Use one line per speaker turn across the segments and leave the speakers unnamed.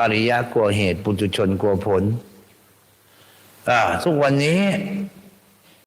อริยะกลัวเหตุ ปุถุชนกลัวผลอ่าทุกวันนี้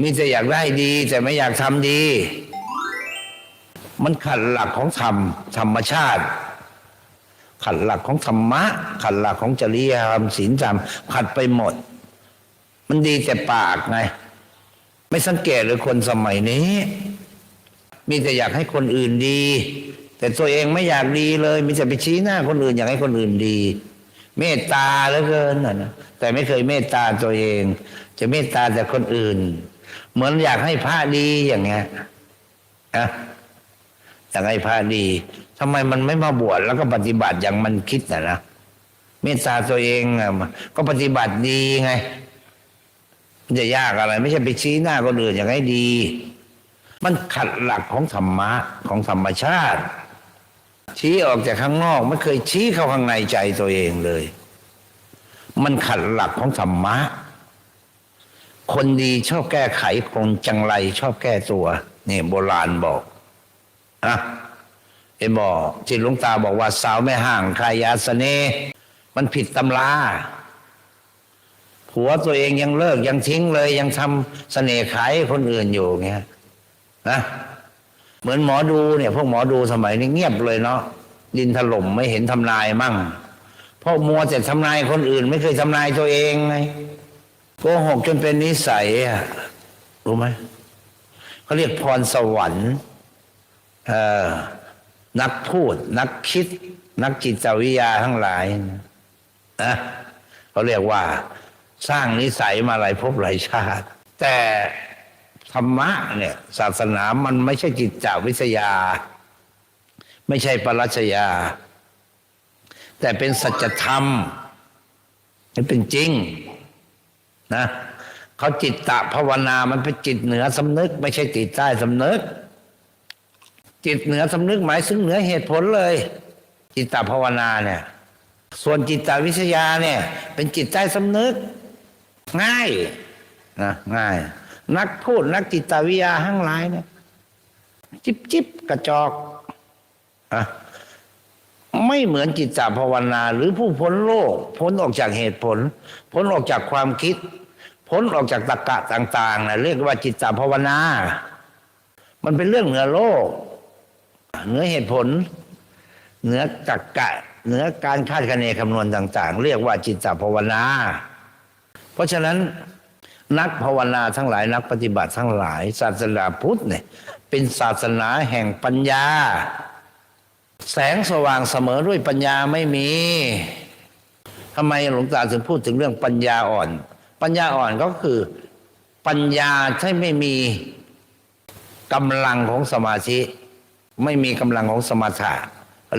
มีแต่อยากได้ดี แต่ไม่อยากทำดี มันขัดหลักของธรรมธรรมชาติ ขัดหลักของธรรมะ ขัดหลักของจริยธรรมศีลธรรมขัดไปหมด มันดีแต่ปากไง ไม่สังเกตเลยคนสมัยนี้ มีแต่อยากให้คนอื่นดี แต่ตัวเองไม่อยากดีเลยมีแต่ไปชี้หน้าคนอื่นอยากให้คนอื่นดี เมตตาเหลือเกินนะนะแต่ไม่เคยเมตตาตัวเอง จะเมตตาแต่คนอื่น เหมือนอยากให้พระดีอย่างเงี้ยนะอยากให้พระดีทำไมมันไม่มาบวชแล้วก็ปฏิบัติอย่างมันคิดนะนะเมตตาตัวเองอะก็ปฏิบัติดีไงมันจะยากอะไร ไม่ใช่ไปชี้หน้าคนอื่นอย่างให้ดี มันขัดหลักของธรรมะของธรรมชาติ ชี้ออกจากข้างนอกไม่เคยชี้เข้าข้างในใจตัวเองเลย มันขัดหลักของธรรมะ คนดีชอบแก้ไขคนจังไรชอบแก้ตัว นี่โบราณบอกอะเอ็นบอกที่หลวงตาบอกว่า สาวแม่ห่างคายาสเน่มันผิดตำราผัวตัวเองยังเลิกยังทิ้งเลย ยังทำเสน่ห์ขายให้คนอื่นอยู่เงี้ยนะ เหมือนหมอดูเนี่ย พวกหมอดูสมัยนี้เงียบเลยเนาะดินถล่มไม่เห็นทำนายมั่งเพราะมัวแต่ทำนายคนอื่น ไม่เคยทำนายตัวเองไงโกหกจนเป็นนิสัยอะรู้ไหมเขาเรียกพรสวรรค์เอ่อนักพูด นักคิด นักจิตวิทยาทั้งหลายนะเขาเรียกว่าสร้างนิสัยมาหลายภพหลายชาติ แต่ ธรรมะเนี่ย ศาสนามันไม่ใช่จิตจาวิทยา ไม่ใช่ปรัชญาแต่เป็นสัจธรรมมันเป็นจริง นะเขาจิตตะภาวนามันเป็นจิตเหนือสำนึก ไม่ใช่จิตใต้สำนึก จิตเหนือสำนึกหมายถึงเหนือเหตุผลเลย จิตตะภาวนาเนี่ย ส่วนจิตตวิทยาเนี่ย เป็นจิตใต้สำนึก ง่ายนะง่าย นักพูดนักจิตวิทยาทั้งหลายเนี่ย จิบจิบกระจอกอะไม่เหมือนจิตตภาวนา หรือผู้พ้นโลก พ้นออกจากเหตุผล พ้นออกจากความคิด พ้นออกจากตรรกะต่างๆนะเรียกว่าจิตตภาวนา มันเป็นเรื่องเหนือโลก เหนือเหตุผล เหนือตรรกะ เหนือการคาดคะเนคำนวณต่าง ๆ เรียกว่าจิตตภาวนา เพราะฉะนั้น นักภาวนาทั้งหลายนักปฏิบัติทั้งหลาย ศาสนาพุทธเนี่ย เป็นศาสนาแห่งปัญญา แสงสว่างเสมอด้วยปัญญาไม่มีทำไมหลวงตาถึงพูดถึงเรื่องปัญญาอ่อน ปัญญาอ่อนก็คือปัญญาที่ไม่มีกำลังของสมาธิ ไม่มีกำลังของสมถะ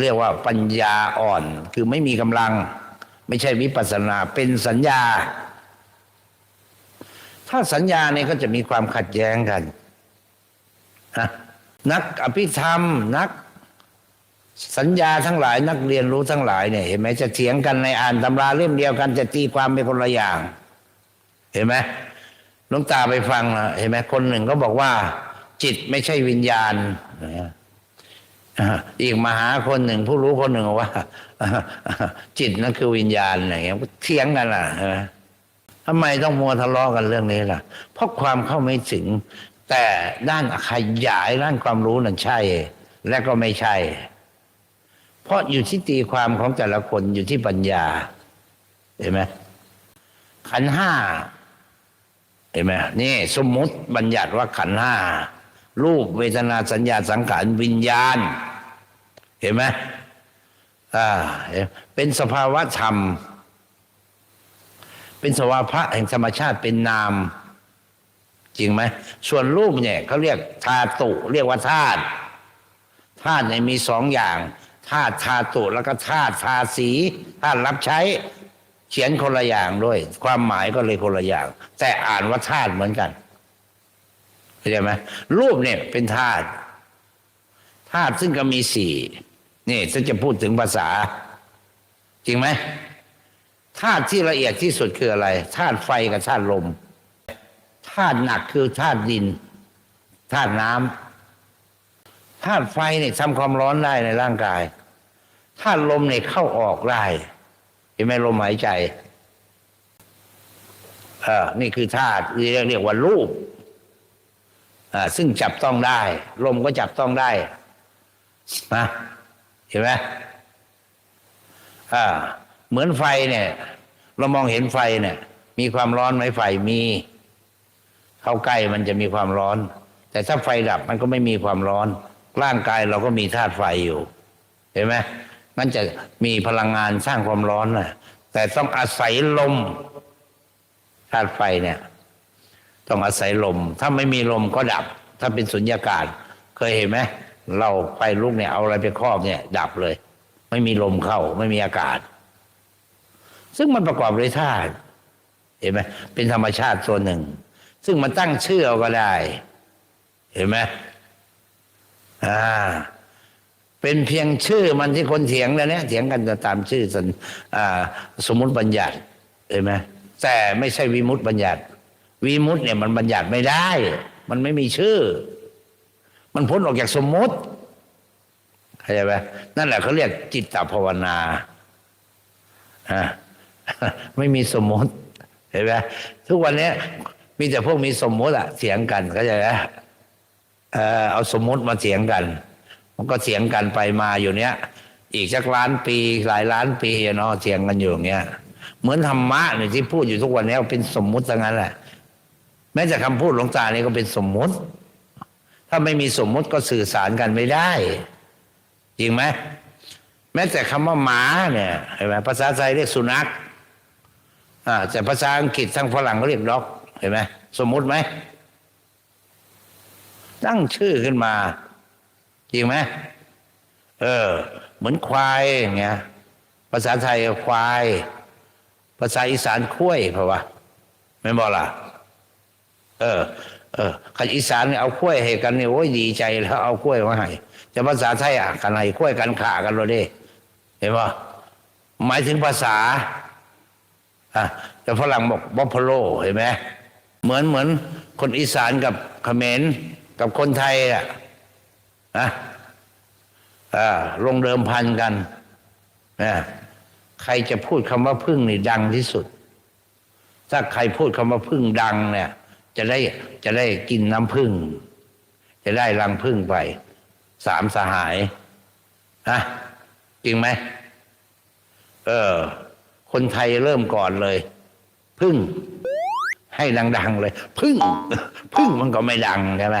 เรียกว่าปัญญาอ่อน คือไม่มีกำลัง ไม่ใช่วิปัสสนาเป็นสัญญา ถ้าสัญญาเนี่ยก็จะมีความขัดแย้งกันนะนักอภิธรรม นักสัญญาทั้งหลาย นักเรียนรู้ทั้งหลายเนี่ยเห็นไหมจะเถียงกันในอ่านตำราเล่มเดียวกันจะตีความเป็นคนละอย่าง เห็นไหมหลวงตาไปฟังนะเห็นไหมคนหนึ่งก็บอกว่า จิตไม่ใช่วิญญาณนะอีกมหาคนหนึ่ง ผู้รู้คนหนึ่งบอกว่า จิตนั่นคือวิญญาณอะไรเงี้ยเถียงกันล่ะใช่ไหม ทำไมต้องมัวทะเลาะกันเรื่องนี้ล่ะ เพราะความเข้าไม่ถึง แต่ด้านขยายด้านความรู้นั่นใช่ และก็ไม่ใช่ เพราะอยู่ที่ตีความของแต่ละคนอยู่ที่ปัญญา เห็นไหมขันห้าเห็นไหมนี่สมมติบัญญัติว่าขันห้ารูปเวทนาสัญญาสังขารวิญญาณ เห็นไหมอ่าเป็นสภาวะธรรม เป็นสภาวะแห่งธรรมชาติเป็นนาม จริงไหมส่วนรูปเนี่ยเขาเรียกธาตุเรียกว่าธาตุธาตุเนี่ยมีสองอย่างธาตุธาตุแล้วก็ธาตุทาสีธาตุรับใช้ เขียนคนละอย่างด้วย ความหมายก็เลยคนละอย่าง แต่อ่านว่าธาตุเหมือนกันเข้าใจไหมรูปเนี่ยเป็นธาตุธาตุซึ่งก็มีสี่นี่ถ้าจะพูดถึงภาษา จริงไหม ธาตุที่ละเอียดที่สุดคืออะไรธาตุไฟกับธาตุลมธาตุหนักคือธาตุดินธาตุน้ำธาตุไฟเนี่ยทำความร้อนได้ในร่างกายธาตุลมเนี่ยเข้าออกได้เห็นไหมลมหายใจเออนี่คือธาตุเรียกเรียกว่ารูปอ่าซึ่งจับต้องได้ ลมก็จับต้องได้นะเห็นไหมอ่า เหมือนไฟเนี่ย เรามองเห็นไฟเนี่ย มีความร้อนไหมไฟมี เข้าใกล้มันจะมีความร้อน แต่ถ้าไฟดับมันก็ไม่มีความร้อน ร่างกายเราก็มีธาตุไฟอยู่ เห็นไหมมันจะมีพลังงานสร้างความร้อนนะแต่ต้องอาศัยลมธาตุไฟเนี่ย ต้องอาศัยลม ถ้าไม่มีลมก็ดับ ถ้าเป็นสุญญากาศ เคยเห็นไหมเราไฟลุกเนี่ยเอาอะไรไปครอบเนี่ย ดับเลย ไม่มีลมเข้า ไม่มีอากาศ ซึ่งมันประกอบด้วยธาตุเห็นไหมเป็นธรรมชาติส่วหนึ่ง ซึ่งมันตั้งชื่อเอาก็ได้ เห็นไหมอ่า เป็นเพียงชื่อมันที่คนเถียงแล้วเนี่ยเถียงกันจะตามชื่อสันอ่าสมมุติบัญญัติ เห็นไหมแต่ไม่ใช่วิมุตติบัญญัติ วิมุตติเนี่ยมันบัญญัติไม่ได้ มันไม่มีชื่อ มันพ้นออกจากสมมุติเข้าใจไหมนั่นแหละเขาเรียกจิตตภาวนาอ่า ไม่มีสมมติ เห็นไหมทุกวันนี้มีแต่พวกมีสมมติอะเถียงกันเข้าใจไหมเออเอาสมมติมาเถียงกัน มันก็เถียงกันไปมาอยู่เนี้ยอีกสักล้านปีหลายล้านปีเนาะเถียงกันอยู่อย่างเงี้ย เหมือนธรรมะเนี่ยที่พูดอยู่ทุกวันนี้เป็นสมมุติทั้งนั้นแหละ แม้แต่คำพูดหลวงตานี่ก็เป็นสมมุติ ถ้าไม่มีสมมุติก็สื่อสารกันไม่ได้ จริงไหมแม้แต่คำว่าหมาเนี่ยเห็นไหมภาษาไทยเรียกสุนัข อ่าแต่ภาษาอังกฤษทางฝรั่งเขาเรียกด็อก เห็นไหมสมมุติไหม ตั้งชื่อขึ้นมา จริงไหมเออ เหมือนควายอย่างเงี้ยภาษาไทยควาย ภาษาอีสานคุ้ยเพราะว่าไม่บอกล่ะ เออ เออขันอีสานเนี่ยเอาคุ้ยให้กันเนี่ยโอ้ยดีใจแล้วเอาคุ้ยมาให้แต่ภาษาไทยอะกันไหนคุ้ยกันขากันเลยดิเห็นป่ะหมายถึงภาษา อะแต่ฝรั่งบอกบอฟฟาโลเห็นไหมเหมือนเหมือนคนอีสานกับเขมรกับคนไทยอะนะอ่าลงเดิมพันกันนะใครจะพูดคำว่าพึ่งนี่ดังที่สุด ถ้าใครพูดคำว่าพึ่งดังเนี่ย จะได้จะได้กินน้ำพึ่ง จะได้รังพึ่งไป สามสหายนะจริงไหมเออ คนไทยเริ่มก่อนเลย พึ่ง ให้ดังๆเลย พึ่ง พึ่งมันก็ไม่ดังใช่ไหม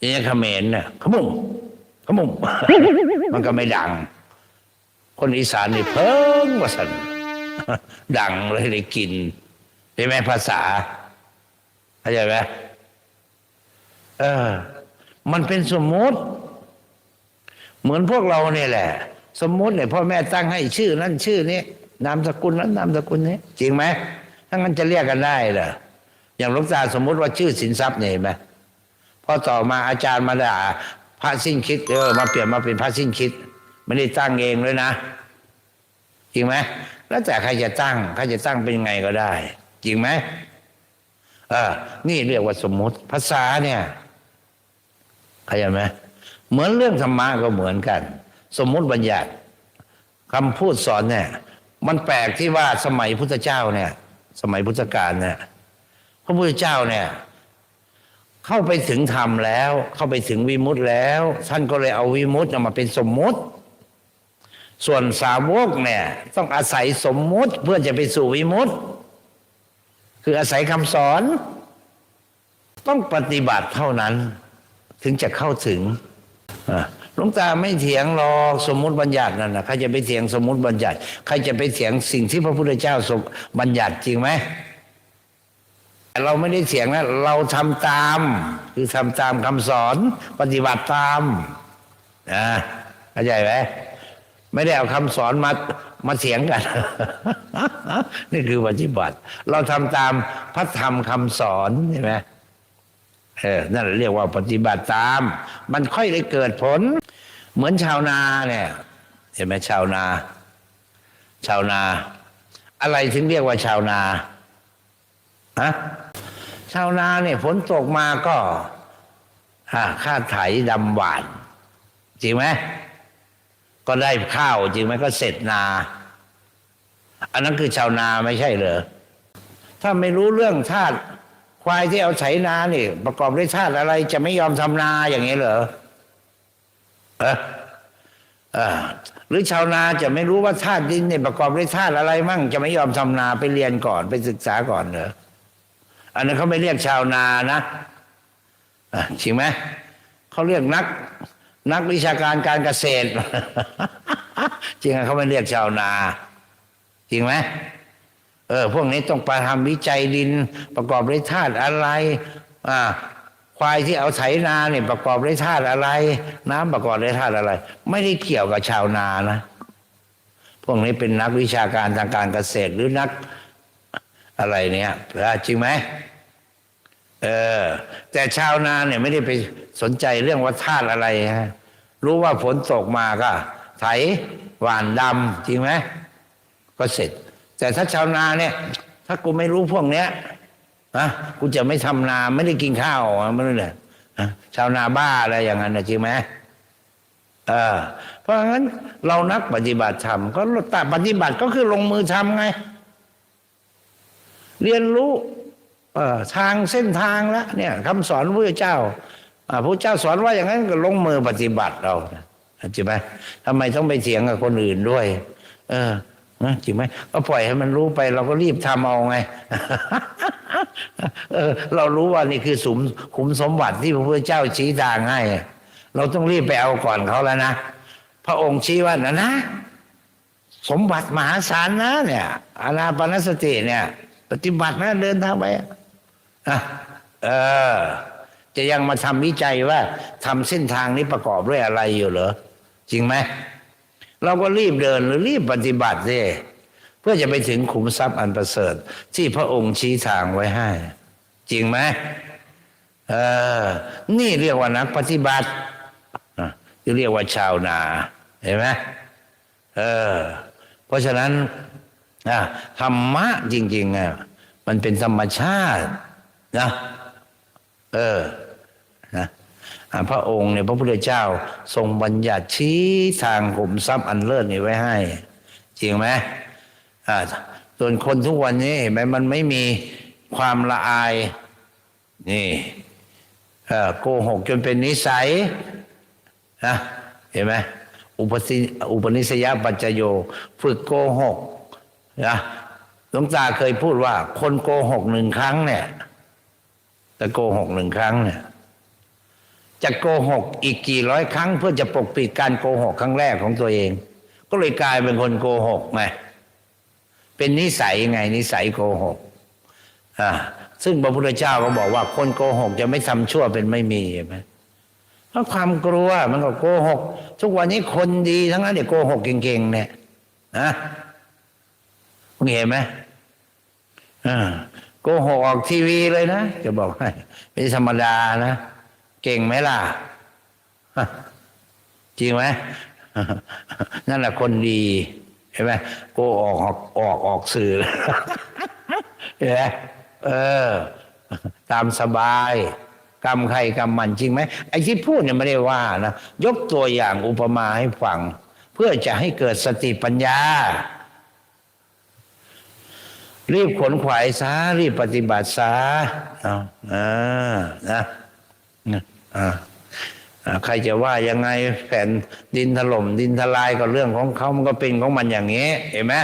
ย่างนี้เขมรเนี่ยขมุมขมุมมันก็ไม่ดัง คนอีสานนี่เพิ่งว่าสันดังเลยได้กินใช่ไหมภาษาเข้าใจไหมเออ มันเป็นสมมติ เหมือนพวกเราเนี่ยแหละ สมมติเนี่ยพ่อแม่ตั้งให้ชื่อนั้นชื่อนี้ นามสกุลนั้นนามสกุลนี้ จริงไหมถ้างั้นจะเรียกกันได้เหรออย่างหลวงตาสมมติว่าชื่อสินทรัพย์เนี่ยเห็นไหมพอต่อมาอาจารย์มาด่าพระสิ้นคิดเออมาเปลี่ยนมาเป็นพระสิ้นคิดไม่ได้ตั้งเองเลยนะ จริงไหมแล้วแต่ใครจะตั้งใครจะตั้งเป็นยังไงก็ได้ จริงไหมเออ นี่เรียกว่าสมมติ ภาษาเนี่ยเข้าใจไหมเหมือนเรื่องธรรมะก็เหมือนกัน สมมุติบัญญัติคำพูดสอนเนี่ย มันแปลกที่ว่าสมัยพุทธเจ้าเนี่ย สมัยพุทธกาลเนี่ยพระพุทธเจ้าเนี่ย เข้าไปถึงธรรมแล้ว เข้าไปถึงวิมุตติแล้ว ท่านก็เลยเอาวิมุตติมาเป็นสมมุติ ส่วนสาวกเนี่ย ต้องอาศัยสมมุติเพื่อจะไปสู่วิมุตติคืออาศัยคำสอน ต้องปฏิบัติเท่านั้น ถึงจะเข้าถึงอะ หลวงตาไม่เถียงหรอกสมมุติบัญญัตินั่นนะใครจะไปเถียงสมมุติบัญญัติ ใครจะไปเถียงสิ่งที่พระพุทธเจ้าทรงบัญญัติจริงไหมแต่เราไม่ได้เถียงนะเราทำตาม คือทำตามคำสอนปฏิบัติตามนะเข้าใจไหมไม่ได้เอาคำสอนมามาเถียงกัน นี่คือปฏิบัติ เราทำตามพระธรรมคำสอนใช่ไหม เออนั่นเรียกว่าปฏิบัติตาม มันค่อยได้เกิดผล เหมือนชาวนาเนี่ย เห็นไหมชาวนา ชาวนา อะไรถึงเรียกว่าชาวนาฮะชาวนาเนี่ยฝนตกมาก็ฮะค่าไถดำหวาน จริงไหมก็ได้ข้าวจริงไหมก็เสร็จนา อันนั้นคือชาวนาไม่ใช่เหรอถ้าไม่รู้เรื่องธาตุ ควายที่เอาไถนาเนี่ยประกอบด้วยธาตุอะไร จะไม่ยอมทำนาอย่างนี้เหรอเออเออหรือชาวนาจะไม่รู้ว่าธาตุดินเนี่ยประกอบด้วยธาตุอะไรมั่ง จะไม่ยอมทำนาไปเรียนก่อนไปศึกษาก่อนเหรออันนั้นเขาไม่เรียกชาวนานะจริงไหมเขาเรียกนัก นักวิชาการการเกษตร จริงไหมเขาไม่เรียกชาวนา จริงไหม เออพวกนี้ต้องไปทำวิจัยดินประกอบด้วยธาตุอะไร อ่า ควายที่เอาไถนาเนี่ยประกอบด้วยธาตุอะไร น้ำประกอบด้วยธาตุอะไร ไม่ได้เกี่ยวกับชาวนานะพวกนี้เป็นนักวิชาการทางการเกษตรหรือนักอะไรเนี่ยจริงไหมเออ แต่ชาวนาเนี่ยไม่ได้ไปสนใจเรื่องว่าธาตุอะไรฮะรู้ว่าฝนตกมาก็ ไถหว่านดำจริงไหมก็เสร็จ แต่ถ้าชาวนาเนี่ย ถ้ากูไม่รู้พวกเนี้ยนะกูจะไม่ทำนาไม่ได้กินข้าวไม่รู้เลยนะชาวนาบ้าอะไรอย่างนั้นนะจริงไหมเออเพราะงั้นเรานักปฏิบัติธรรมก็แต่ปฏิบัติก็คือลงมือทำไง เรียนรู้เออทางเส้นทางแล้วเนี่ยคำสอนพระเจ้าอ่าพระเจ้าสอนว่าอย่างนั้นก็ลงมือปฏิบัติเราใช่ไหมทำไมต้องไปเถียงกับคนอื่นด้วย เออ นะจริงไหมก็ปล่อยให้มันรู้ไป เราก็รีบทำเอาไงเออ เรารู้ว่านี่คือสุมขุมสมบัติที่พระพุทธเจ้าชี้ทางให้เราต้องรีบไปเอาก่อนเขาแล้วนะพระองค์ชี้ว่านะนะ สมบัติมหาศาลนะ เนี่ยอานาปานสติเนี่ย ปฏิบัตินะเดินทางไปอะเออ จะยังมาทำวิจัยว่าทำเส้นทางนี้ประกอบด้วยอะไรอยู่เหรอจริงไหม เราก็รีบเดินหรือรีบปฏิบัติสิเพื่อจะไปถึงขุมทรัพย์อันประเสริฐ ที่พระองค์ชี้ทางไว้ให้ จริงไหมเออ นี่เรียกว่านักปฏิบัติอที่เรียกว่าชาวนาเห็นไหมเออ เพราะฉะนั้นธรรมะจริงๆอะมันเป็นธรรมชาตินะ เออนะ พระองค์เนี่ยพระพุทธเจ้า ทรงบัญญัติชี้ทางขุมทรัพย์อันเลิศนี้ไว้ให้ จริงไหมอ่าส่วนคนทุกวันนี้เห็นไหมมันไม่มีความละอาย นี่โกหกจนเป็นนิสัยนะเห็นไหมอุปสิอุปนิสยปัจจโย ฝึกโกหกนะหลวงตาเคยพูดว่า คนโกหกหนึ่งครั้งเนี่ย แต่โกหกหนึ่งครั้งเนี่ย จะโกหกอีกกี่ร้อยครั้ง เพื่อจะปกปิดการโกหกครั้งแรกของตัวเอง ก็เลยกลายเป็นคนโกหกไงเป็นนิสัยไงนิสัยโกหกอ่าซึ่งพระพุทธเจ้าก็บอกว่าคนโกหกจะไม่ทำชั่วเป็นไม่มีใช่ไหมเพราะความกลัวมันก็โกหก ทุกวันนี้คนดีทั้งนั้นเดี๋ยโกหกเก่งๆเนี่ยนะคุณเห็นไหมอ่าโกหกออกทีวีเลยนะ จะบอกให้ไม่ธรรมดานะ ก่งไหมล่ะ จริงไหมนั่นแหละคนดีเห็นไหมโกออกออกออกออกสื่อเห็นไหมเออ ตามสบาย กรรมใครกรรมมันจริงไหมไอ้ที่พูดเนี่ยไม่ได้ว่านะยกตัวอย่างอุปมาให้ฟัง เพื่อจะให้เกิดสติปัญญา รีบขนขวายซารีบปฏิบัติซาเอาอ่านะ ใครจะว่ายังไงแผ่นดินถล่มดินทลายก็เรื่องของเขามันก็เป็นของมันอย่างนี้ เห็นไหม